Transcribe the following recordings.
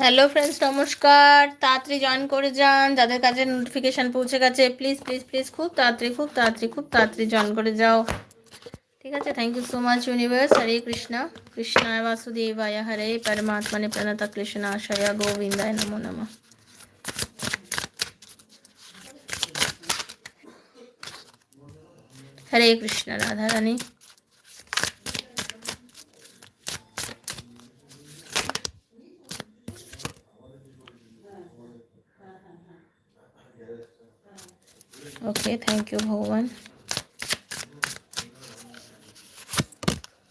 Hello friends নমস্কার। তাড়াতাড়ি join করে যান। যাদের কাছে নোটিফিকেশান পৌঁছে গেছে প্লিজ প্লিজ প্লিজ খুব তাড়াতাড়ি খুব তাড়াতাড়ি খুব তাড়াতাড়ি জয়েন করে যাও। ঠিক আছে? Thank you so much universe Hare Krishna কৃষ্ণায় বাসুদেবায় হরে পরমাত্মনে প্রণত কৃষ্ণ আশয় গোবিন্দায় নমো নমঃ Hare Krishna Radha Rani okay thank you ভগবান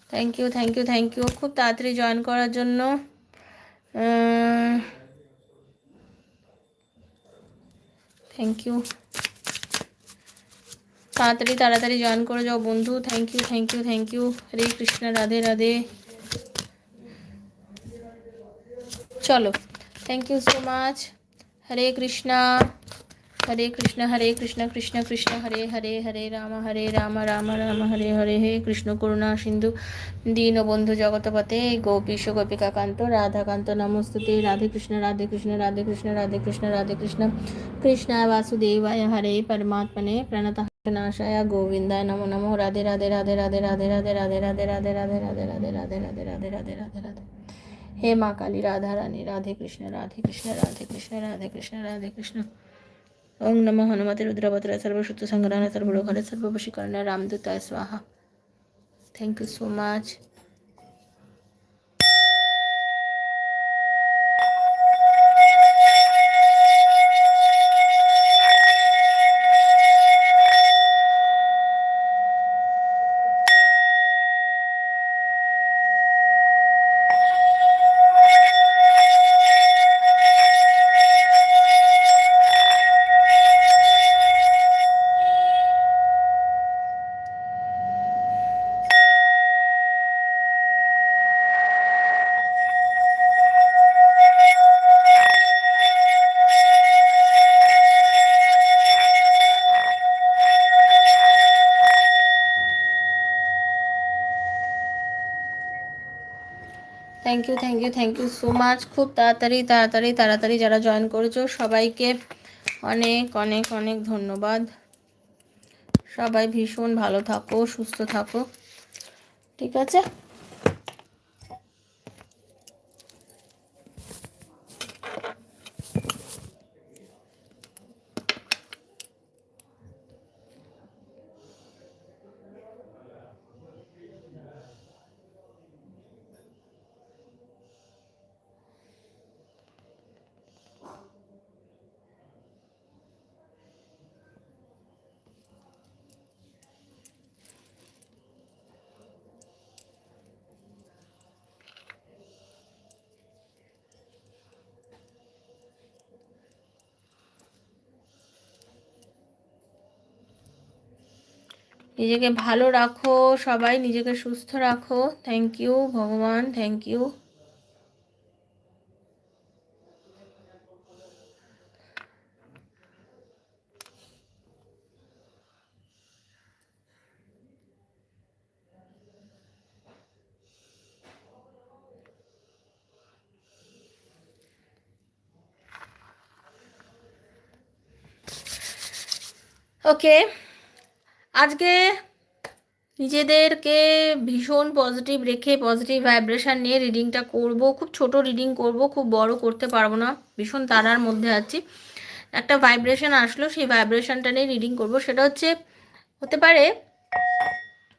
thank you thank you thank you খুব তাড়াতাড়ি জয়েন করার জন্য থ্যাংক ইউ তাড়াতাড়ি তাড়াতাড়ি জয়েন করে যাও বন্ধু। Thank you thank you thank you Hare Krishna, Radhe Radhe. চলো। Thank you so much Hare Krishna. Hare Krishna Hare Krishna Krishna Krishna Hare Hare Hare Ram Hare Ram Ram Ram Hare Hare হে কৃষ্ণ করুণা সিন্ধু দীনবন্ধু জগতপতে গোপীশ গোপিকাকান্ত রাধাকান্ত নমস্তুতে রাধে কৃষ্ণ রাধে কৃষ্ণ রাধে কৃষ্ণ রাধে কৃষ্ণ রাধে কৃষ্ণ কৃষ্ণায় বাসুদেবায় হরে পরমাত্মনে প্রণত নাশায় গোবিন্দায় নমো নমো রাধে রাধে রাধে রাধে রাধে রাধে রাধে রাধে রাধে রাধে রাধে রাধে রাধে রাধে রাধে রাধে রাধে রাধে হে মা কালী রাধা রানী রাধে কৃষ্ণ রাধে কৃষ্ণ রাধে কৃষ্ণ রাধে কৃষ্ণ রাধে কৃষ্ণ ওং নম হনুমতে রুদ্রভদ্রায় সর্বসূত্র সংগ্রহায় সর্বলোকালে সর্ববশীকরণে রামদূতায় স্বাহা। Thank you so much you thank you thank you so much খুব তাড়াতাড়ি তাড়াতাড়ি তাড়াতাড়ি যারা জয়েন করেছ, সবাইকে অনেক অনেক অনেক ধন্যবাদ। সবাই ভীষণ ভালো থাকো, সুস্থ থাকো। ঠিক আছে? নিজেকে ভালো রাখো সবাই নিজেকে সুস্থ রাখো। থ্যাংক ইউ ভগবান থ্যাংক ইউ ওকে আজকে নিজেদেরকে ভীষণ পজিটিভ রেখে পজিটিভ ভাইব্রেশান নিয়ে রিডিংটা করব। খুব ছোট রিডিং করব, খুব বড় করতে পারব না। ভীষণ তারার মধ্যে আছি। একটা ভাইব্রেশন আসলো, সেই ভাইব্রেশনটা নিয়ে রিডিং করব। সেটা হচ্ছে, হতে পারে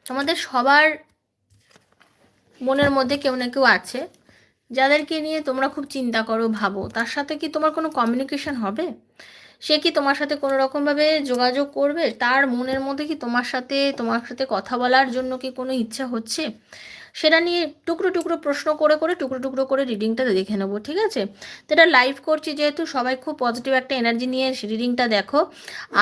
আমাদের সবার মনের মধ্যে কেউ না কেউ আছে। যাদেরকে নিয়ে তোমরা খুব চিন্তা করো, ভাবো, তার সাথে কি তোমার কোনো কমিউনিকেশন হবে? সে কি তোমার সাথে কোনো রকমভাবে যোগাযোগ করবে? তার মনের মধ্যে কি তোমার সাথে তোমার সাথে কথা বলার জন্য কি কোনো ইচ্ছা হচ্ছে? সেটা নিয়ে টুকরো টুকরো প্রশ্ন করে করে, টুকরো টুকরো করে রিডিংটা দেখে নেব, ঠিক আছে? তো এটা লাইভ করছি যেহেতু সবাই খুব পজিটিভ একটা এনার্জি নিয়ে রিডিংটা দেখো।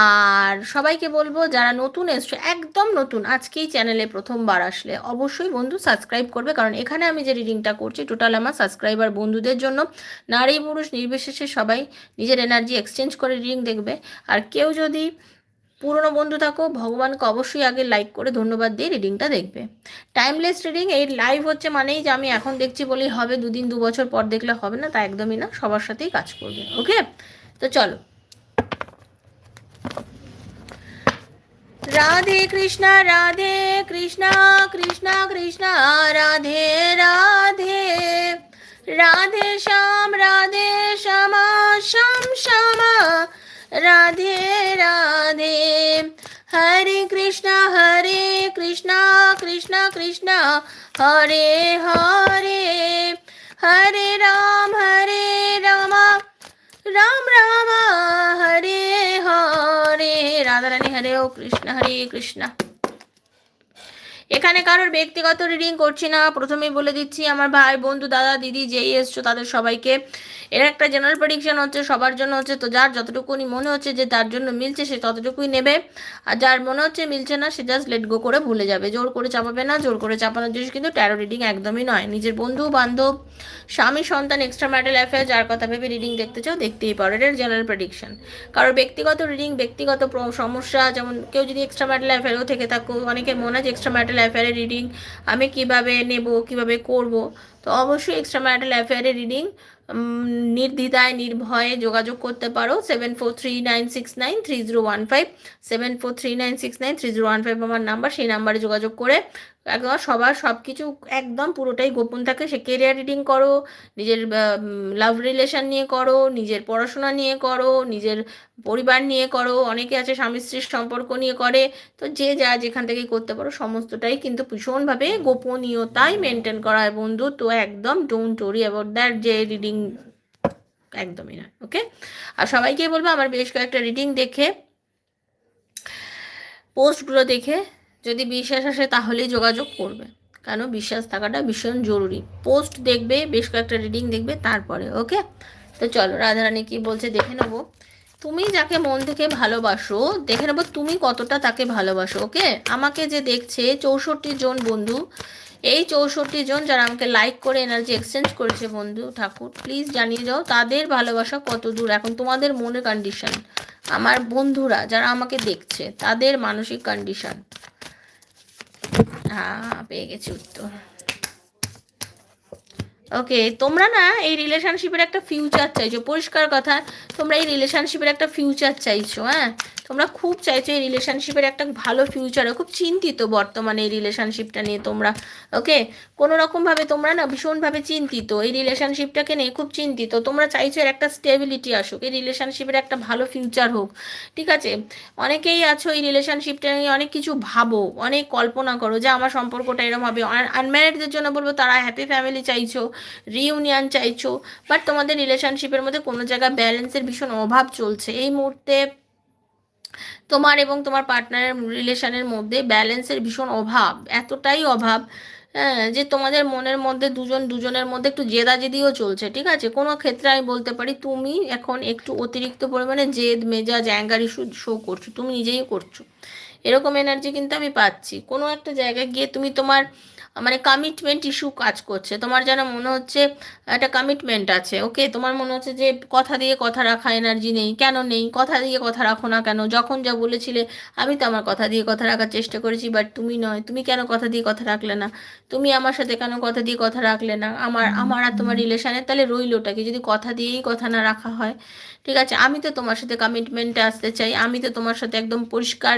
আর সবাইকে বলব, যারা নতুন এসছো, একদম নতুন, আজকেই চ্যানেলে প্রথমবার আসলে অবশ্যই বন্ধু সাবস্ক্রাইব করবে, কারণ এখানে আমি যে রিডিংটা করছি টোটাল আমার সাবস্ক্রাইবার বন্ধুদের জন্য। নারী পুরুষ নির্বিশেষে সবাই নিজের এনার্জি এক্সচেঞ্জ করে রিডিং দেখবে। আর কেউ যদি পুরনো বন্ধু থাকো, ভগবানকে অবশ্যই আগে লাইক করে ধন্যবাদ দিয়ে রিডিংটা দেখবে। টাইমলেস রিডিং এই লাইভ হচ্ছে মানেই যে আমি এখন দেখছি বলেই হবে, দুদিন, দু বছর পর দেখলে হবে না, তা একদমই না, সবার সাথেই কাজ করবে ওকে তো চলো। রাধে কৃষ্ণ রাধে কৃষ্ণ কৃষ্ণ কৃষ্ণ, রাধে রাধে। রাধে শ্যাম, রাধে শ্যামা, শ্যাম, শ্যামা। রাধে রাধে হরে কৃষ্ণ হরে কৃষ্ণ কৃষ্ণ কৃষ্ণ হরে হরে হরে রাম হরে রাম রাম রাম হরে হরে রাধারানী হরে ও কৃষ্ণ হরে কৃষ্ণ এখানে কারোর ব্যক্তিগত রিডিং করছি না। প্রথমেই বলে দিচ্ছি, আমার ভাই, বন্ধু, দাদা, দিদি, যেই এসছো তাদের সবাইকে। এর একটা জেনারেল প্রেডিকশন হচ্ছে, সবার জন্য হচ্ছে, তো যার যতটুকুনি মনে হচ্ছে যে তার জন্য মিলছে, সে ততটুকুই নেবে। আর যার মনে হচ্ছে মিলছে না, সে জাস্ট লেট গো করে ভুলে যাবে। জোর করে চাপাবে না, জোর করে চাপানোর জিনিস কিন্তু ট্যারো রিডিং একদমই নয়। নিজের বন্ধু, বান্ধব, স্বামী, সন্তান এক্সট্রা ম্যাটেল অ্যাফেয়ার যার কথা ভেবে রিডিং দেখতে চাও, দেখতেই পারো। এটার জেনারেল প্রেডিকশন কারোর ব্যক্তিগত রিডিং ব্যক্তিগত সমস্যা, যেমন কেউ যদি এক্সট্রা ম্যাটেল অ্যাফেয়ারও থেকে থাকো অনেকের মনে আছে এক্সট্রা ম্যাটেল অ্যাফেয়ারের রিডিং আমি কীভাবে নেব, কীভাবে করব? তো অবশ্যই এক্সট্রা ম্যারিটাল অ্যাফেয়ারের রিডিং নির্দ্বিধায়, নির্ভয়ে যোগাযোগ করতে পারো। Seven four three nine six nine three zero one five seven four three nine six nine three zero one five আমার নাম্বার সেই নাম্বারে যোগাযোগ করে একদম সবার সব কিছু একদম পুরোটাই গোপন থাকে। সে কেরিয়ার রিডিং করো, নিজের লাভ রিলেশন নিয়ে করো, নিজের পড়াশোনা নিয়ে করো, নিজের পরিবার নিয়ে করো, অনেকে আছে স্বামী স্ত্রীর সম্পর্ক নিয়ে করে। তো যে যা যেখান থেকে করতে পারো, সমস্তটাই কিন্তু ভীষণভাবে গোপনীয়তাই মেনটেন করা হয় বন্ধু। তো একদম ডোন্ট ওরি অ্যাবাউট দ্যাট যে রিডিং একদমই না ওকে আর সবাইকে বলব, আমার বেশ কয়েকটা রিডিং দেখে পোস্টগুলো দেখে যদি বিশ্বাস আসে তাহলেই যোগাযোগ করবে। কেন? বিশ্বাস থাকাটা ভীষণ জরুরি। পোস্ট দেখবে, বেশ কয়েকটা রিডিং দেখবে, তারপরে ওকে তো চলো, রাধারানী কি বলছে দেখে নেব। তুমি যাকে মন থেকে ভালোবাসো, দেখে নেব তুমি কতটা তাকে ভালোবাসো ওকে আমাকে যে দেখছে, চৌষট্টি জন বন্ধু এই চৌষট্টি জন যারা আমাকে লাইক করে এনার্জি এক্সচেঞ্জ করেছে বন্ধু, ঠাকুর প্লিজ জানিয়ে যাও তাদের ভালোবাসা কত দূর? এখন তোমাদের মনের কন্ডিশন আমার বন্ধুরা যারা আমাকে দেখছে, তাদের মানসিক কন্ডিশন হ্যাঁ পেয়ে গেছি উত্তর। ওকে, তোমরা না এই রিলেশনশিপের একটা ফিউচার চাইছো, পরিষ্কার কথা, তোমরা এই রিলেশনশিপের একটা ফিউচার চাইছো হ্যাঁ? তোমরা খুব চাইছো এই রিলেশনশিপের একটা ভালো ফিউচারে খুব চিন্তিত বর্তমানে এই রিলেশনশিপটা নিয়ে তোমরা, ওকে? কোনো রকমভাবে তোমরা না ভীষণভাবে চিন্তিত, এই রিলেশনশিপটাকে নিয়ে খুব চিন্তিত, তোমরা চাইছো এর একটা স্টেবিলিটি আসুক, এই রিলেশনশিপের একটা ভালো ফিউচার হোক, ঠিক আছে? অনেকেই আছো এই রিলেশনশিপটা নিয়ে অনেক কিছু ভাবো, অনেক কল্পনা করো যে আমার সম্পর্কটা এরকম হবে আনম্যারিডদের জন্য বলব তারা হ্যাপি ফ্যামিলি চাইছো রিউনিয়ন চাইছো বাট তোমাদের রিলেশনশিপের মধ্যে কোনো জায়গায় ব্যালেন্সের ভীষণ অভাব চলছে। এই মুহূর্তে তোমার এবং তোমার পার্টনারের রিলেশনের মধ্যে ব্যালেন্সের ভীষণ অভাব, এতটাই অভাব হ্যাঁ যে তোমাদের মনের মধ্যে দুজন দুজনের মধ্যে একটু জেদাজেদিও চলছে, ঠিক আছে? কোনো ক্ষেত্রে আমি বলতে পারি তুমি এখন একটু অতিরিক্ত পরিমাণে জেদ, মেজাজ অ্যাঙ্গার ইস্যু শো করছ, তুমি নিজেই করছ। এরকম এনার্জি কিন্তু আমি পাচ্ছি। কোনো একটা জায়গায় গিয়ে তুমি তোমার মানে কমিটমেন্ট ইস্যু কাজ করছে। তোমার যেন মনে হচ্ছে একটা কমিটমেন্ট আছে ওকে তোমার মনে হচ্ছে যে কথা দিয়ে কথা রাখা এনার্জি নেই কেন নেই? কথা দিয়ে কথা রাখো না কেন? যখন যা বলেছিলে আমি তো আমার কথা দিয়ে কথা রাখার চেষ্টা করেছি বাট তুমি নয়। তুমি কেন কথা দিয়ে কথা রাখলে না? তুমি আমার সাথে কেন কথা দিয়ে কথা রাখলে না? আমার আমার আর তোমার রিলেশনের তাহলে রইলোটাকে যদি কথা দিয়েই কথা না রাখা হয়। ঠিক আছে? আমি তো তোমার সাথে কমিটমেন্টে আসতে চাই। আমি তো তোমার সাথে একদম পরিষ্কার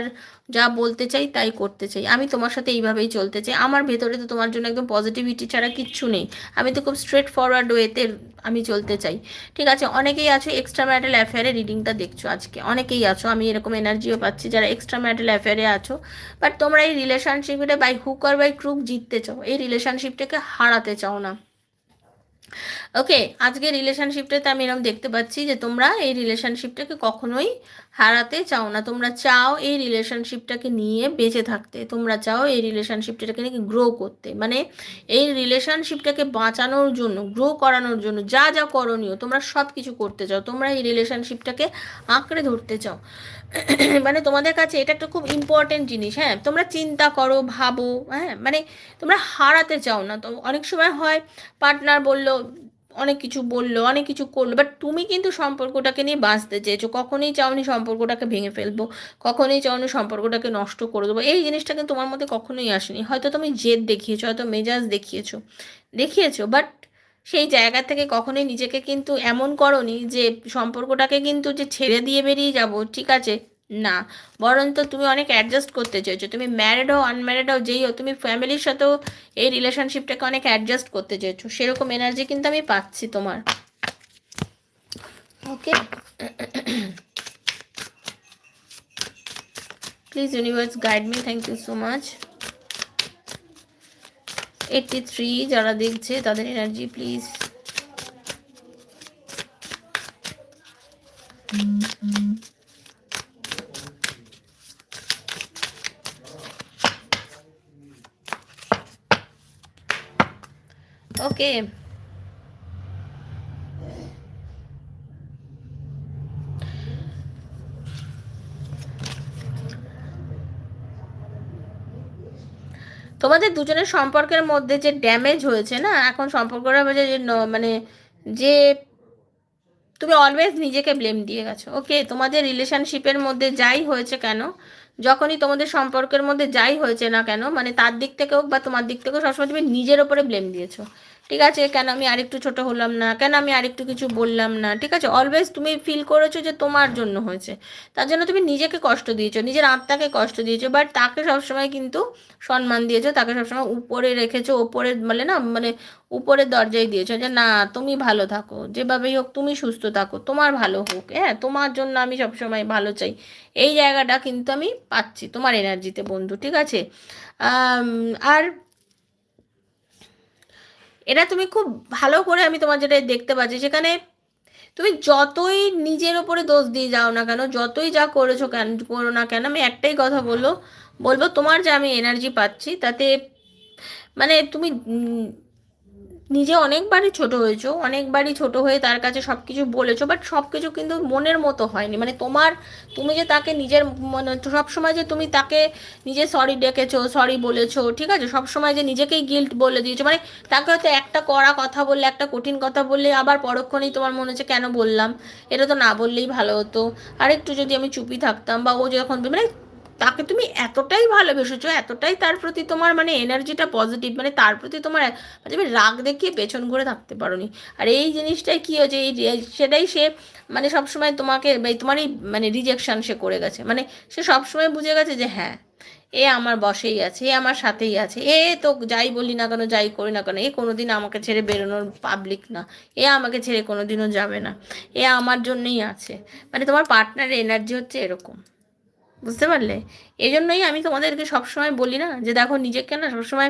যা বলতে চাই তাই করতে চাই। আমি তোমার সাথে এইভাবেই চলতে চাই। আমার ভেতরে তো তোমার জন্য একদম পজিটিভিটি ছাড়া কিচ্ছু নেই। আমি তো খুব স্ট্রেট ফরওয়ার্ড ওয়েতে আমি চলতে চাই। ঠিক আছে? অনেকেই আছো এক্সট্রা ম্যাটেল অ্যাফেয়ারে রিডিংটা দেখছ আজকে। অনেকেই আছো। আমি এরকম এনার্জিও পাচ্ছি যারা এক্সট্রা ম্যাটেল অ্যাফেয়ারে আছো। বাট তোমরা এই রিলেশনশিপটা by hook or by crook জিততে চাও। এই রিলেশনশিপটাকে হারাতে চাও না। ওকে আজকে রিলেশনশিপটাতে আমি এরকম দেখতে পাচ্ছি যে তোমরা এই রিলেশনশিপটাকে কখনোই হারাতে চাও না। তোমরা চাও এই রিলেশনশিপটাকে নিয়ে বেঁচে থাকতে। তোমরা চাও এই রিলেশনশিপটাকে নিয়ে গ্রো করতে। মানে এই রিলেশনশিপটাকে বাঁচানোর জন্য গ্রো করানোর জন্য যা যা করণীয় তোমরা সব কিছু করতে চাও। তোমরা এই রিলেশনশিপটাকে আঁকড়ে ধরতে চাও। মানে তোমাদের কাছে এটা একটা খুব ইম্পর্টেন্ট জিনিস হ্যাঁ? তোমরা চিন্তা করো, ভাবো হ্যাঁ? মানে তোমরা হারাতে চাও না। তো অনেক সময় হয় পার্টনার বলল অনেক কিছু বলল, অনেক কিছু করল বাট তুমি কিন্তু সম্পর্কটাকে নিয়ে বাঁচতে চেয়েছো। কখনোই চাওনি সম্পর্কটাকে ভেঙে ফেলব, কখনোই চাওনি সম্পর্কটাকে নষ্ট করে দেবো। এই জিনিসটা কিন্তু তোমার মধ্যে কখনোই আসেনি। হয়তো তুমি জেদ দেখিয়েছো, হয়তো মেজাজ দেখিয়েছো দেখিয়েছো বাট সেই জায়গা থেকে কখনোই নিজেকে কিন্তু এমন করনি যে সম্পর্কটাকে কিন্তু যে ছেড়ে দিয়ে বেরিয়ে যাব, ঠিক আছে? না, বরঞ্চ তুমি অনেক অ্যাডজাস্ট করতে চেয়েছো। তুমি ম্যারিড হও আনম্যারিড হও, যেই হও তুমি ফ্যামিলির সাথেও এই রিলেশনশিপটাকে অনেক অ্যাডজাস্ট করতে চেয়েছো। সেরকম এনার্জি কিন্তু আমি পাচ্ছি তোমার। Okay please universe guide me thank you so much eighty three যারা দেখছে, তাদের এনার্জি প্লিজ ওকে। তোমাদের দুজনের সম্পর্কের মধ্যে যে ড্যামেজ হয়েছে না, এখন সম্পর্কটা যে মানে যে তুমি অলওয়েজ নিজেকে ব্লেম দিয়ে গেছো ওকে তোমাদের রিলেশনশিপের মধ্যে যাই হয়েছে কেন, যখনই তোমাদের সম্পর্কের মধ্যে যাই হয়েছে না কেন মানে তার দিক থেকে হোক বা তোমার দিক থেকে সবসময় তুমি নিজের ওপরে ব্লেম দিয়েছ। ঠিক আছে? কেন আমি আরেকটু ছোট হলাম না? কেন আমি আরেকটু কিছু বললাম না? ঠিক আছে? অলওয়েজ তুমি ফিল করেছ যে তোমার জন্য হয়েছে। তার জন্য তুমি নিজেকে কষ্ট দিয়েছ, নিজের আত্মাকে কষ্ট দিয়েছ বাট তাকে সবসময় কিন্তু সম্মান দিয়েছ, তাকে সবসময় উপরে রেখেছো ওপরে মানে না মানে উপরের দরজায় দিয়েছ যে না, তুমি ভালো থাকো, যেভাবেই হোক তুমি সুস্থ থাকো, তোমার ভালো হোক হ্যাঁ? তোমার জন্য আমি সবসময় ভালো চাই। এই জায়গাটা কিন্তু আমি পাচ্ছি, তোমার এনার্জিতে বন্ধু, ঠিক আছে? আর এটা তুমি খুব ভালো করে আমি তোমার যেটা দেখতে পাচ্ছি, সেখানে তুমি যতই নিজের ওপরে দোষ দিয়ে যাও না কেন, যতই যা করেছ কেন, করো না কেন, আমি একটাই কথা বলল, বলব তোমার যে আমি এনার্জি পাচ্ছি, তাতে মানে তুমি নিজে অনেকবারই ছোট হয়েছো, অনেকবারই ছোট হয়ে তার কাছে সব কিছু বলেছ বাট সব কিছু কিন্তু মনের মতো হয়নি। মানে তোমার, তুমি যে তাকে নিজের মানে সবসময় যে তুমি তাকে নিজে সরি ডেকেছো সরি বলেছ, ঠিক আছে? সবসময় যে নিজেকেই গিল্ট বলে দিয়েছ। মানে তাকে হয়তো একটা কড়া কথা বললে, একটা কঠিন কথা বললে আবার পরক্ষণেই তোমার মনে হচ্ছে, কেন বললাম? এটা তো না বললেই ভালো হতো। আর একটু যদি আমি চুপি থাকতাম বা ও যখন মানে তাকে তুমি এতটাই ভালোবেসেছো, এতটাই তার প্রতি তোমার মানে এনার্জিটা পজিটিভ মানে তার প্রতি তোমার মানে তুমি রাগ দেখিয়ে পেছন ঘুরে থাকতে পারো নি আর এই জিনিসটাই কী হয়েছে, এই সেটাই সে মানে সবসময় তোমাকে তোমারই মানে রিজেকশন সে করে গেছে। মানে সে সবসময় বুঝে গেছে যে হ্যাঁ এ আমার বসেই আছে, এ আমার সাথেই আছে, এ তো যাই বলি না কেন, যাই করি না কেন, এ কোনোদিন আমাকে ছেড়ে বেরোনোর পাবলিক না, এ আমাকে ছেড়ে কোনোদিনও যাবে না, এ আমার জন্যই আছে। মানে তোমার পার্টনারের এনার্জি হচ্ছে এরকম। বুঝতে পারলে? এই জন্যই আমি তোমাদেরকে সবসময় বলি না যে দেখো নিজেকে না সবসময়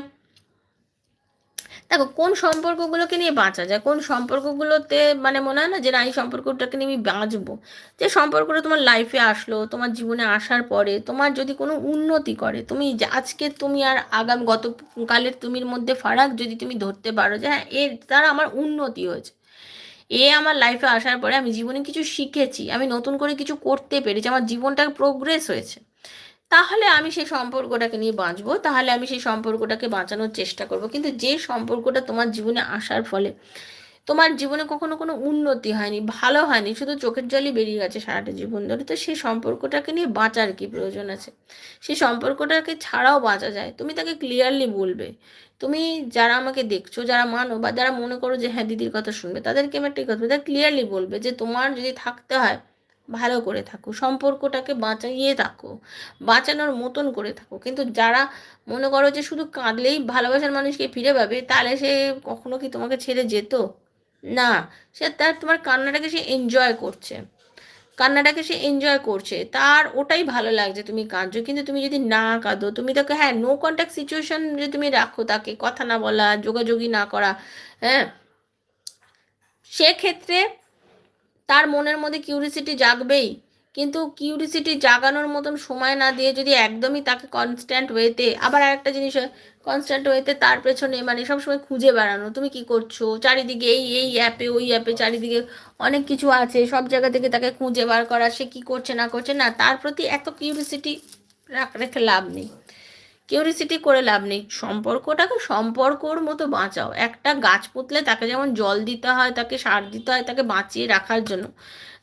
দেখো কোন সম্পর্কগুলোকে নিয়ে বাঁচা যায়, কোন সম্পর্কগুলোতে মানে মনে হয় না যে না এই সম্পর্কটাকে নিয়ে আমি বাঁচবো? যে সম্পর্কটা তোমার লাইফে আসলো, তোমার জীবনে আসার পরে তোমার যদি কোনো উন্নতি করে, তুমি আজকে তুমি আর আগাম গতকালের তুমির মধ্যে ফারাক যদি তুমি ধরতে পারো যে হ্যাঁ এর দ্বারা আমার উন্নতি হয়েছে। এ আমার লাইফে আসার পরে আমি জীবনে কিছু শিখেছি, আমি নতুন করে কিছু করতে পেরেছি, আমার জীবনটা প্রোগ্রেস হয়েছে। তাহলে আমি সেই সম্পর্কটাকে নিয়ে বাঁচবো, তাহলে আমি সেই সম্পর্কটাকে বাঁচানোর চেষ্টা করব। কিন্তু যে সম্পর্কটা তোমার জীবনে আসার ফলে তোমার জীবনে কখনো কোনো উন্নতি হয়নি, ভালো হয়নি, শুধু চোখের জলই বেরিয়ে গেছে সারাটা জীবন ধরে। তো সেই সম্পর্কটাকে নিয়ে বাঁচার কি প্রয়োজন আছে? সেই সম্পর্কটাকে ছাড়াও বাঁচা যায়। তুমি তাকে ক্লিয়ারলি বলবে। তুমি যারা আমাকে দেখছ, যারা মানো বা যারা মনে করো যে হ্যাঁ দিদির কথা শুনবে, তাদেরকে আমি একটা কথা তাদের ক্লিয়ারলি বলবে যে, তোমার যদি থাকতে হয়, ভালো করে থাকো, সম্পর্কটাকে বাঁচাইয়ে থাকো, বাঁচানোর মতন করে থাকো। কিন্তু যারা মনে করো যে, শুধু কাঁদলেই ভালোবাসার মানুষকে ফিরে পাবে, তাহলে সে কখনো কি তোমাকে ছেড়ে যেত? না, সে তার, তোমার কান্নাটাকে সে এনজয় করছে। কান্নাটাকে সে এনজয় করছে। তার ওটাই ভালো লাগছে তুমি কাঁদছো, কিন্তু তুমি যদি না কাঁদো, তুমি তাকে হ্যাঁ নো কন্ট্যাক্ট সিচুয়েশন যদি তুমি রাখো তাকে, কথা না বলা, যোগাযোগই না করা হ্যাঁ সেক্ষেত্রে তার মনের মধ্যে কিউরিসিটি জাগবেই। কিন্তু কিউরিসিটি জাগানোর মতন সময় না দিয়ে যদি একদমই তাকে কনস্ট্যান্ট ওয়েতে আবার আরেকটা জিনিস হয় কনস্ট্যান্ট ওয়েতে তার পেছনে মানে সবসময় খুঁজে বেড়ানো, তুমি কি করছ? চারিদিকে এই এই অ্যাপে ওই অ্যাপে চারিদিকে অনেক কিছু আছে, সব জায়গা থেকে তাকে খুঁজে বার করা, সে কী করছে, না করছে, না, তার প্রতি এত কিউরিসিটি রাখ, রেখে লাভ নেই। কিউরিসিটি করে লাভ নেই। সম্পর্কটাকে সম্পর্কর মতো বাঁচাও। একটা গাছ পুতলে তাকে যেমন জল দিতে হয়, তাকে সার দিতে হয়, তাকে বাঁচিয়ে রাখার জন্য।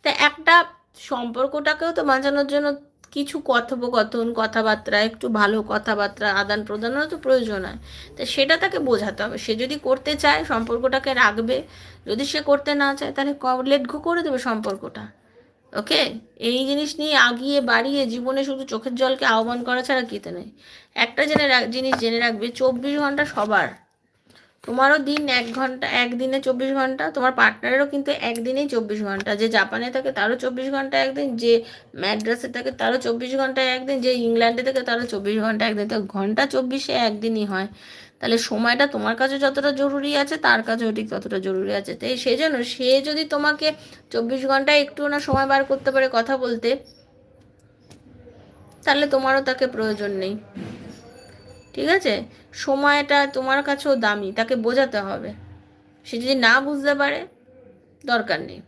তা একটা সম্পর্কটাকেও তো বাঁচানোর জন্য কিছু কথোপকথন, কথাবার্তা, একটু ভালো কথাবার্তা, আদান প্রদানেরও তো প্রয়োজন হয়। তা সেটা তাকে বোঝাতে হবে। সে যদি করতে চায়, সম্পর্কটাকে রাখবে, যদি সে করতে না চায়, তাহলে লেট করে দেবে সম্পর্কটা। ওকে এই জিনিস নিয়ে আগিয়ে বাড়িয়ে জীবনে শুধু চোখের জলকে আহ্বান করা ছাড়া কিতে নেই। একটা জেনে জিনিস জেনে রাখবে, চব্বিশ ঘণ্টা সবার তোমারও দিন এক ঘণ্টা একদিনে চব্বিশ ঘণ্টা, তোমার পার্টনারেরও কিন্তু একদিনেই চব্বিশ ঘণ্টা। যে জাপানে থাকে তারও চব্বিশ ঘণ্টা একদিন, যে ম্যাড্রাসে থাকে তারও চব্বিশ ঘণ্টা একদিন, যে ইংল্যান্ডে থাকে তারও চব্বিশ ঘণ্টা একদিন। তো ঘণ্টা চব্বিশে একদিনই হয়। তাহলে সময়টা তোমার কাছে যতটা জরুরি আছে, তার কাছেও ঠিক ততটা জরুরি আছে। তাই সেই জন্য সে যদি তোমাকে চব্বিশ ঘন্টায় একটু না সময় বার করতে পারে কথা বলতে, তাহলে তোমারও তাকে প্রয়োজন নেই। ঠিক আছে? সময়টা তোমার কাছেও দামি, তাকে বোঝাতে হবে। সে যদি না বুঝতে পারে, দরকার নেই।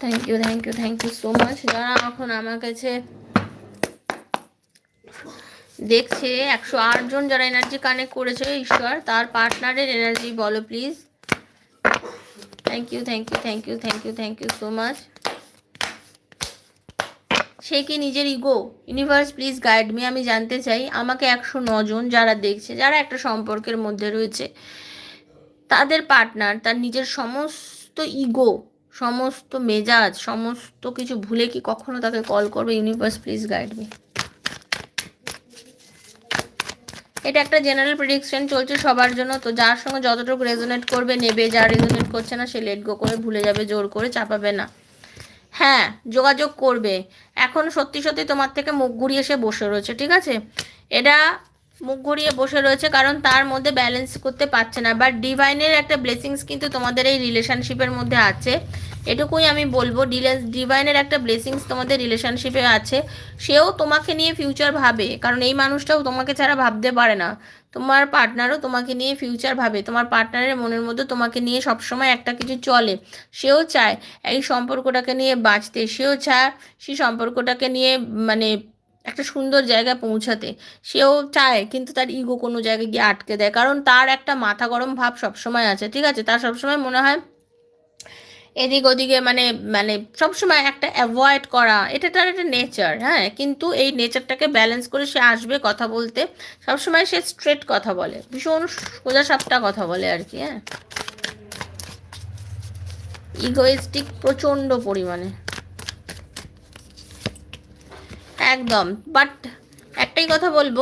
Thank you thank you thank you so much যারা এখন আমার কাছে দেখছে, একশো আট জন যারা এনার্জি কানেক্ট করেছে, ঈশ্বর, তার পার্টনারের এনার্জি বলো please thank you thank you thank you thank you thank you so much সে কি নিজের ego universe please guide me আমি জানতে চাই, আমাকে একশো জন যারা দেখছে, যারা একটা সম্পর্কের মধ্যে রয়েছে, তাদের পার্টনার তার নিজের সমস্ত ইগো সমস্ত মেজাজ, সমস্ত কিছু ভুলে কি কখনো তাকে কল করবে? ইউনিভার্স প্লিজ গাইড মি এটা একটা জেনারেল প্রেডিকশন চলছে সবার জন্য, তো যার সঙ্গে যতটুকু রেজোনেট করবে নেবে, যা রেজোনেট করছে না, সে লেট গো করে ভুলে যাবে, জোর করে চাপাবে না। হ্যাঁ যোগাযোগ করবে। এখন সত্যি সত্যি তোমার থেকে মুখ ঘুরিয়ে সে বসে রয়েছে, ঠিক আছে? এটা মুখ ঘুরিয়ে বসে রয়েছে কারণ তার মধ্যে ব্যালেন্স করতে পারছে না। বাট ডিভাইনের একটা ব্লেসিংস কিন্তু তোমাদের এই রিলেশনশিপের মধ্যে আছে। এটুকুই আমি বলব ডিভাইনের একটা ব্লেসিংস তোমাদের রিলেশনশিপে আছে। সেও তোমাকে নিয়ে ফিউচার ভাবে, কারণ এই মানুষটাও তোমাকে ছাড়া ভাবতে পারে না। তোমার পার্টনারও তোমাকে নিয়ে ফিউচার ভাবে, তোমার পার্টনারের মনের মধ্যে তোমাকে নিয়ে সবসময় একটা কিছু চলে। সেও চায় এই সম্পর্কটাকে নিয়ে বাঁচতে, সেও চায় সেই সম্পর্কটাকে নিয়ে মানে একটা সুন্দর জায়গায় পৌঁছাতে। সেও চায়, কিন্তু তার ইগো কোনো জায়গায় গিয়ে আটকে দেয়, কারণ তার একটা মাথা গরম ভাব সবসময় আছে, ঠিক আছে? তার সবসময় মনে হয় এদিক ওদিকে মানে মানে সবসময় একটা অ্যাভয়েড করা, এটা তার একটা নেচার হ্যাঁ? কিন্তু এই নেচারটাকে ব্যালেন্স করে সে আসবে কথা বলতে, সবসময় সে স্ট্রেট কথা বলে, ভীষণ সোজা সাপটা কথা বলে আর কি হ্যাঁ? ইগোয়েস্টিক প্রচণ্ড পরিমাণে। একদম বাট একটাই কথা বলব,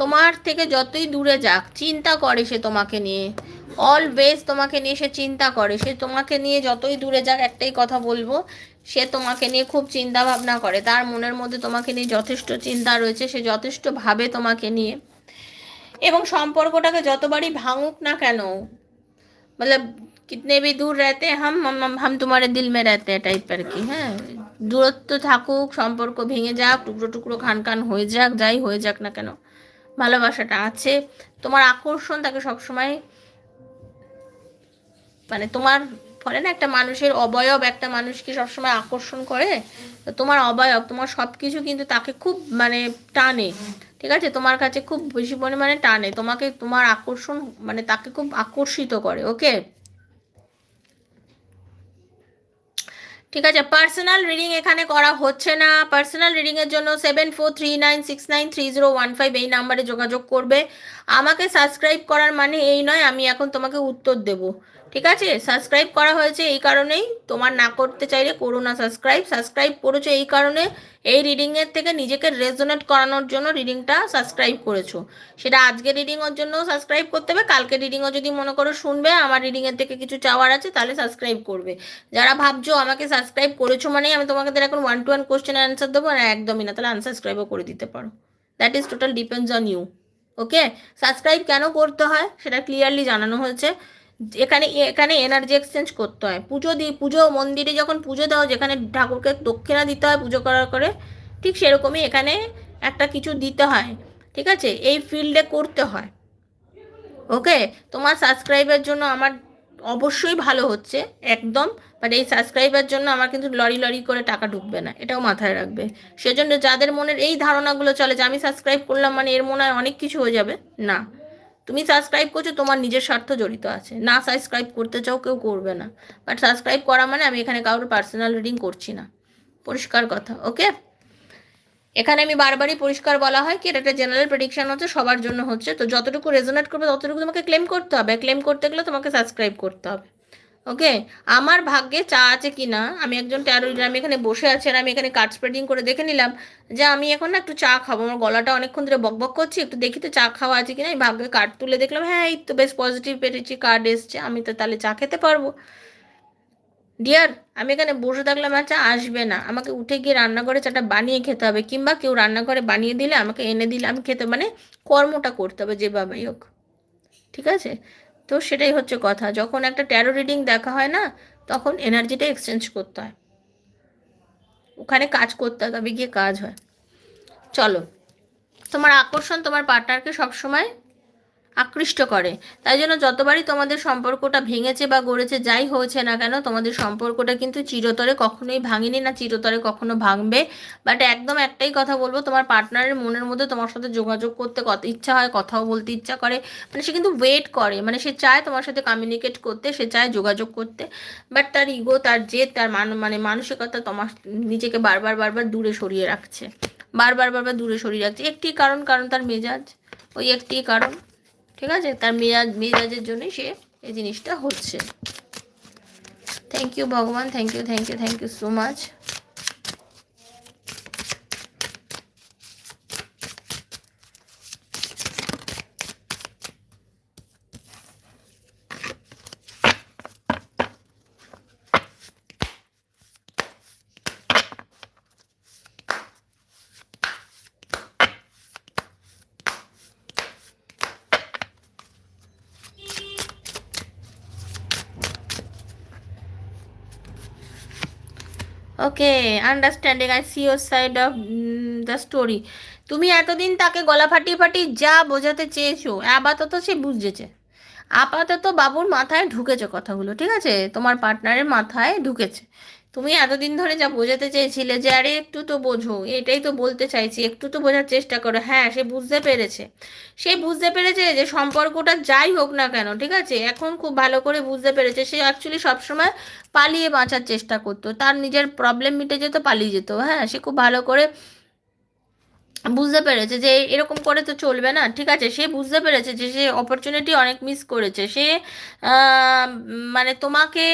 তোমার থেকে যতই দূরে যাক, চিন্তা করে সে তোমাকে নিয়ে। অলওয়েজ তোমাকে নিয়ে সে চিন্তা করে। সে তোমাকে নিয়ে যতই দূরে যাক একটাই কথা বলব, সে তোমাকে নিয়ে খুব চিন্তা ভাবনা করে। তার মনের মধ্যে তোমাকে নিয়ে যথেষ্ট চিন্তা রয়েছে, সে যথেষ্ট ভাবে তোমাকে নিয়ে। এবং সম্পর্কটাকে যতবারই ভাঙুক না কেন মানে কিতনে বি দূর রাতে হাম হাম তোমারে দিল মে রতে টাইপ আর কি হ্যাঁ। দূরত্ব থাকুক, সম্পর্ক ভেঙে যাক, টুকরো টুকরো খান খান হয়ে যাক, যাই হয়ে যাক না কেন, ভালোবাসাটা আছে। তোমার আকর্ষণ তাকে সবসময় মানে তোমার ফলে না একটা মানুষের অবয়ব, একটা মানুষকে সবসময় আকর্ষণ করে। তো তোমার অবয়ব, তোমার সব কিছু কিন্তু তাকে খুব মানে টানে, ঠিক আছে? তোমার কাছে খুব বেশি পরিমাণে টানে। তোমাকে তোমার আকর্ষণ মানে তাকে খুব আকর্ষিত করে, ওকে? ঠিক আছে পার্সোনাল রিডিং এখানে করা হচ্ছে না। পার্সোনাল রিডিংয়ের জন্য seven four three nine six nine three zero one five এই নাম্বারে যোগাযোগ করবে। আমাকে সাবস্ক্রাইব করার মানে এই নয়, আমি এখন তোমাকে উত্তর দেবো। ঠিক আছে? সাবস্ক্রাইব করা হয়েছে এই কারণেই। তোমার না করতে চাইলে করো না সাবস্ক্রাইব সাবস্ক্রাইব করেছ এই কারণে এই রিডিংয়ের থেকে নিজেকে রেজোনেট করানোর জন্য রিডিংটা সাবস্ক্রাইব করেছ। সেটা আজকে রিডিংয়ের জন্য সাবস্ক্রাইব করতে হবে। কালকে রিডিংও যদি মনে করো শুনবে, আমার রিডিংয়ের থেকে কিছু চাওয়ার আছে, তাহলে সাবস্ক্রাইব করবে। যারা ভাবছ আমাকে সাবস্ক্রাইব করেছ মানেই আমি তোমাকে এখন one two one question answer দেবো না একদমই না। তাহলে আনসাবস্ক্রাইবও করে দিতে পারো। That is total depends on you okay subscribe কেন করতে হয়? সেটা ক্লিয়ারলি জানানো হয়েছে। এখানে এখানে এনার্জি এক্সচেঞ্জ করতে হয়। পুজো দিই পুজো মন্দিরে যখন পুজো দাও, যেখানে ঠাকুরকে দক্ষিণা দিতে হয় পুজো করার করে, ঠিক সেরকমই এখানে একটা কিছু দিতে হয়, ঠিক আছে? এই ফিল্ডে করতে হয়। ওকে? তোমার সাবস্ক্রাইবের জন্য আমার অবশ্যই ভালো হচ্ছে, একদম। বাট এই সাবস্ক্রাইবার জন্য আমার কিন্তু লরি লরি করে টাকা ঢুকবে না, এটাও মাথায় রাখবে। সেজন্য যাদের মনের এই ধারণাগুলো চলে যে আমি সাবস্ক্রাইব করলাম মানে এর মনে হয় অনেক কিছু হয়ে যাবে, না। তুমি সাবস্ক্রাইব করছ, তোমার নিজের স্বার্থ জড়িত আছে। না সাবস্ক্রাইব করতে চাও, কেউ করবে না। বাট সাবস্ক্রাইব করা মানে আমি এখানে কারোর পার্সোনাল রিডিং করছি না। পরিষ্কার কথা ওকে এখানে আমি বারবারই পরিষ্কার বলা হয় কি, এটা একটা জেনারেল প্রেডিকশান হচ্ছে, সবার জন্য হচ্ছে। তো যতটুকু রেজোনেট করবে, ততটুকু তোমাকে ক্লেম করতে হবে। ক্লেম করতে গেলে তোমাকে সাবস্ক্রাইব করতে হবে। ওকে আমার ভাগ্যে চা আছে কি না আমি একজন ট্যারো আমি এখানে বসে আছি আর আমি এখানে কার্ড স্প্রেডিং করে দেখে নিলাম যে আমি এখন না একটু চা খাব। আমার গলাটা অনেকক্ষণ ধরে বকবক করছি, একটু দেখি তো চা খাওয়া আছে কি না আমি ভাগ্যে কার্ড তুলে দেখলাম হ্যাঁ এই তো বেশ পজিটিভ পেরেছি কার্ড এসছে, আমি তো তাহলে চা খেতে পারব। ডিয়ার আমি এখানে বসে থাকলাম আর চা আসবে না। আমাকে উঠে গিয়ে রান্নাঘরে চাটা বানিয়ে খেতে হবে, কিংবা কেউ রান্নাঘরে বানিয়ে দিলে আমাকে এনে দিলে আমি খেতে মানে কর্মটা করতে হবে যেভাবেই হোক। ঠিক আছে? তো সেটাই হচ্ছে কথা। যখন একটা ট্যারো রিডিং দেখা হয় না, তখন এনার্জিটা এক্সচেঞ্জ করতে হয়। ওখানে কাজ করতে হয় তবে গিয়ে কাজ হয়। চলো, তোমার আকর্ষণ, তোমার পার্টনারকে সবসময় আকৃষ্ট করে। তাই জন্য যতবারই তোমাদের সম্পর্কটা ভেঙেছে বা গড়েছে, যাই হয়েছে না কেন, তোমাদের সম্পর্কটা কিন্তু চিরতরে কখনোই ভাঙেনি না চিরতরে কখনো ভাঙবে। বাট একদম একটাই কথা বলব, তোমার পার্টনারের মনের মধ্যে তোমার সাথে যোগাযোগ করতে কত ইচ্ছা হয়, কথাও বলতে ইচ্ছা করে। মানে সে কিন্তু ওয়েট করে মানে সে চায় তোমার সাথে কমিউনিকেট করতে, সে চায় যোগাযোগ করতে। বাট তার ইগো তার জেদ, তার মান মানে মানসিকতা তোমার নিজেকে বারবার বারবার দূরে সরিয়ে রাখছে। বারবার বারবার দূরে সরিয়ে রাখছে। একটি কারণ কারণ তার মেজাজ। ওই একটি কারণ। ঠিক আছে? তার মিরাজ মিরাজের জন্যই সে এই জিনিসটা হচ্ছে। থ্যাংক ইউ ভগবান। Thank you thank you thank you so much okay understanding I see or side of the story তুমি এতদিন তাকে গলা ফাটিয়ে ফাটিয়ে যা বোঝাতে চেয়েছো, আপাতত সে বুঝেছে। আপাতত বাবুর মাথায় ঢুকেছে কথাগুলো, ঠিক আছে? তোমার পার্টনারের মাথায় ঢুকেছে। তুমি এতদিন ধরে যা বোঝাতে চেয়েছিলে যে, আরে, একটু তো বোঝো। এটাই তো বলতে চাইছি, একটু তো বোঝার চেষ্টা করো। হ্যাঁ সে বুঝতে পেরেছে। সে বুঝতে পেরেছে যে, সম্পর্কটা যাই হোক না কেন, ঠিক আছে? এখন খুব ভালো করে বুঝতে পেরেছে। সে অ্যাকচুয়ালি সবসময় পালিয়ে বাঁচার চেষ্টা করতো। তার নিজের প্রবলেম মিটে যেত, পালিয়ে যেত। হ্যাঁ সে খুব ভালো করে বুঝতে পেরেছে যে, এরকম করে তো চলবে না, ঠিক আছে? সে বুঝতে পেরেছে যে, সে অপরচুনিটি অনেক মিস করেছে। সে মানে তোমাকে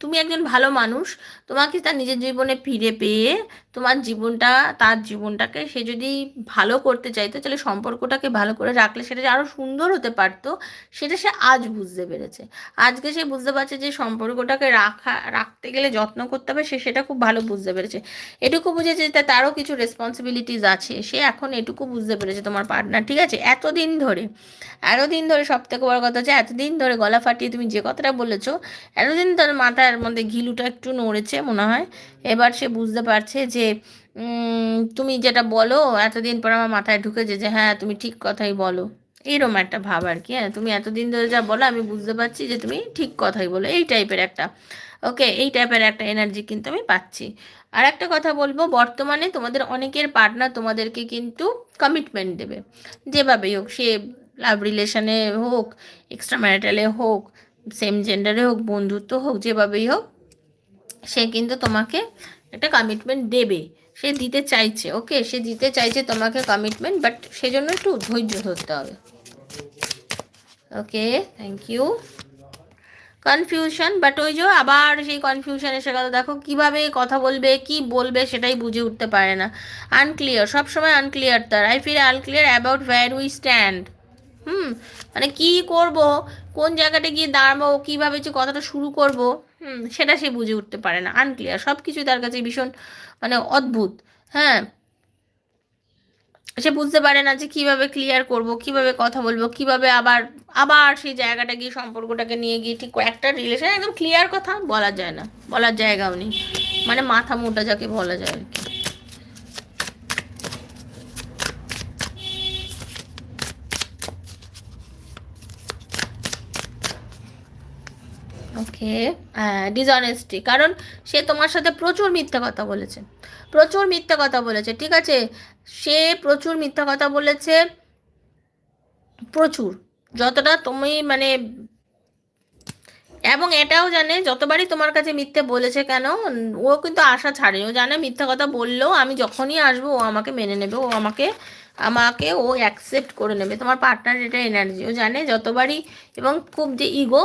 তুমি একজন ভালো মানুষ তোমাকে তার নিজের জীবনে ফিরে পেয়ে তোমার জীবনটা, তার জীবনটাকে সে যদি ভালো করতে চাইতো, তাহলে সম্পর্কটাকে ভালো করে রাখলে সেটা যে আরও সুন্দর হতে পারতো, সেটা সে আজ বুঝতে পেরেছে। আজকে সে বুঝতে পারছে যে সম্পর্কটাকে রাখা, রাখতে গেলে যত্ন করতে হবে, সে সেটা খুব ভালো বুঝতে পেরেছে। এটুকু বুঝেছে যে তারও কিছু রেসপন্সিবিলিটিস আছে, সে এখন এটুকু বুঝতে পেরেছে তোমার পার্টনার ঠিক আছে? এতদিন ধরে এতদিন ধরে সব থেকে বড় কথা হচ্ছে, এতদিন ধরে গলা ফাটিয়ে তুমি যে কথাটা বলেছ, এতদিন ধরে মাথার মধ্যে ঘিলুটা একটু নড়েছে মনে হয়। এবার সে বুঝতে পারছে যে তুমি যেটা বলো, এতদিন পর আমার মাথায় ঢুকেছে যে হ্যাঁ তুমি ঠিক কথাই বলো। এইরকম একটা ভাব আর কি হ্যাঁ তুমি এতদিন ধরে যা বলো, আমি বুঝতে পারছি যে, তুমি ঠিক কথাই বলো। এই টাইপের একটা, ওকে, এই টাইপের একটা এনার্জি কিন্তু আমি পাচ্ছি। আর একটা কথা বলব, বর্তমানে তোমাদের অনেকের পার্টনার তোমাদেরকে কিন্তু কমিটমেন্ট দেবে। যেভাবেই হোক, সে লাভ রিলেশনে হোক এক্সট্রা ম্যারিটালে হোক সেম জেন্ডারে হোক, বন্ধুত্ব হোক, যেভাবেই হোক সে কিন্তু তোমাকে একটা কমিটমেন্ট দেবে। সে দিতে চাইছে ওকে সে দিতে চাইছে তোমাকে কমিটমেন্ট বাট সেজন্য একটু ধৈর্য ধরতে হবে। Okay thank you confusion but ওই যে আবার সেই কনফিউশন এসে গেল। দেখো কীভাবে কথা বলবে, কি বলবে সেটাই বুঝে উঠতে পারে না। আনক্লিয়ার সবসময় আনক্লিয়ার তার। I feel unclear about where we stand hmm মানে কি করব, কোন জায়গাটা গিয়ে দাঁড়াবো, কীভাবে যে কথাটা শুরু করব। হুম, সেটা সে বুঝে উঠতে পারে না আনক্লিয়ার সব কিছুই তার কাছে ভীষণ মানে অদ্ভুত হ্যাঁ। সে বুঝতে পারে না যে কীভাবে ক্লিয়ার করব, কীভাবে কথা বলব, কীভাবে আবার আবার সেই জায়গাটা গিয়ে সম্পর্কটাকে নিয়ে গিয়ে ঠিক একটা রিলেশন একদম ক্লিয়ার কথা বলা যায় না, বলার জায়গাও নেই মানে মাথা মোটা যাকে বলা যায় আর কি। ওকে ডিসঅনেস্টি কারণ সে তোমার সাথে প্রচুর মিথ্যা কথা বলেছে। প্রচুর মিথ্যা কথা বলেছে, ঠিক আছে? সে প্রচুর মিথ্যা কথা বলেছে, প্রচুর। যতটা তুমি মানে এবং এটাও জানে, যতবারই তোমার কাছে মিথ্যে বলেছে কেন, ও কিন্তু আশা ছাড়ে ও জানে, মিথ্যা কথা বললেও আমি যখনই আসব, ও আমাকে মেনে নেবে, ও আমাকে আমাকে ও অ্যাকসেপ্ট করে নেবে। তোমার পার্টনার এটা এনার্জি ও জানে যতবারই, এবং খুব যে ইগো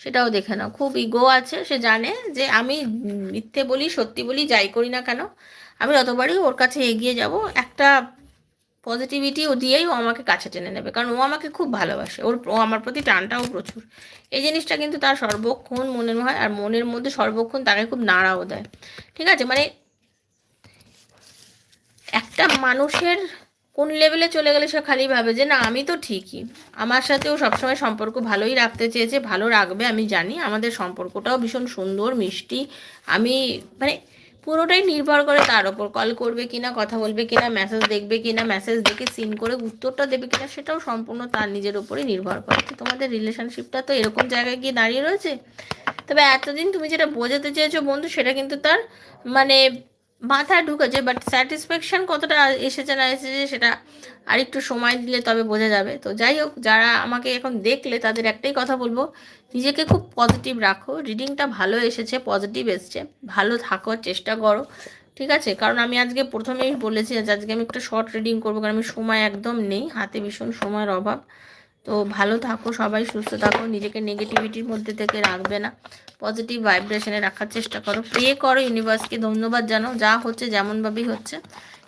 সেটাও দেখে নাও। খুব ইগো আছে, সে জানে যে আমি মিথ্যে বলি, সত্যি বলি, যাই করি না কেন, আমি যতবারই ওর কাছে এগিয়ে যাব, একটা পজিটিভিটি ও দিয়েই ও আমাকে কাছে টেনে নেবে। কারণ ও আমাকে খুব ভালোবাসে, ওর, ও আমার প্রতি টানটাও প্রচুর। এই জিনিসটা কিন্তু তার সর্বক্ষণ মনের হয়, আর মনের মধ্যে সর্বক্ষণ তাকে খুব নাড়াও দেয়। ঠিক আছে? মানে একটা মানুষের কোন লেভেলে চলে গেলে সে খালি ভাবে যে, না, আমি তো ঠিকই। আমার সাথেও সবসময় সম্পর্ক ভালোই রাখতে চেয়েছে, ভালো রাখবে, আমি জানি। আমাদের সম্পর্কটাও ভীষণ সুন্দর, মিষ্টি। আমি মানে পুরোটাই নির্ভর করে তার ওপর। কল করবে কিনা, কথা বলবে কিনা মেসেজ দেখবে কিনা মেসেজ দেখে সিন করে উত্তরটা দেবে কিনা, সেটাও সম্পূর্ণ তার নিজের ওপরই নির্ভর করে। তো তোমাদের রিলেশনশিপটা তো এরকম জায়গায় গিয়ে দাঁড়িয়ে রয়েছে? তবে এতদিন তুমি যেটা বোঝাতে চেয়েছো বন্ধু, সেটা কিন্তু তার মানে মাথায় ঢুকেছে বাট স্যাটিসফ্যাকশান কতটা এসেছে না এসেছে সেটা আর একটু সময় দিলে তবে বোঝা যাবে। তো যাই হোক, যারা আমাকে এখন দেখলে তাদের একটাই কথা বলব, নিজেকে খুব পজিটিভ রাখো। রিডিংটা ভালো এসেছে পজিটিভ এসছে। ভালো থাকার চেষ্টা করো, ঠিক আছে? কারণ আমি আজকে প্রথমেই বলেছি আজকে আমি একটা শর্ট রিডিং করব, কারণ আমি সময় একদম নেই, হাতে ভীষণ সময়ের অভাব। তো ভালো থাকো, সবাই সুস্থ থাকো, নিজেকে নেগেটিভিটির মধ্যে থেকে রাখবে না। পজিটিভ ভাইব্রেশনে রাখার চেষ্টা করো। প্রে করো ইউনিভার্সকে ধন্যবাদ জানো যা হচ্ছে যেমনভাবেই হচ্ছে,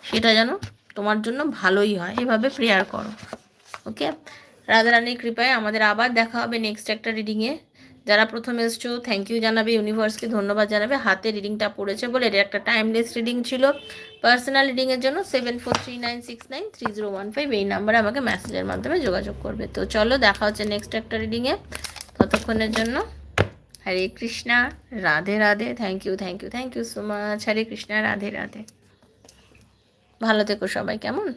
সেটা যেন তোমার জন্য ভালোই হয়। এভাবে প্রেয়ার করো ওকে রাধারানীর কৃপায় আমাদের আবার দেখা হবে নেক্সট একটা রিডিংয়ে যারা প্রথম এসছো থ্যাংক ইউ জানাবে ইউনিভার্সকে ধন্যবাদ জানাবে। হাতে রিডিংটা পড়েছে বলে, এটা একটা টাইমলেস রিডিং ছিল। পার্সোনাল রিডিংয়ের জন্য seven four three nine six nine three zero one five এই নাম্বারে আমাকে মেসেজের মাধ্যমে যোগাযোগ করবে। তো চলো দেখা হচ্ছে নেক্সট একটা রিডিংয়ে ততক্ষণের জন্য Hare Krishna, Radhe Radhe. Thank you thank you thank you so much Hare Krishna, Radhe Radhe. ভালো থেকো সবাই, কেমন?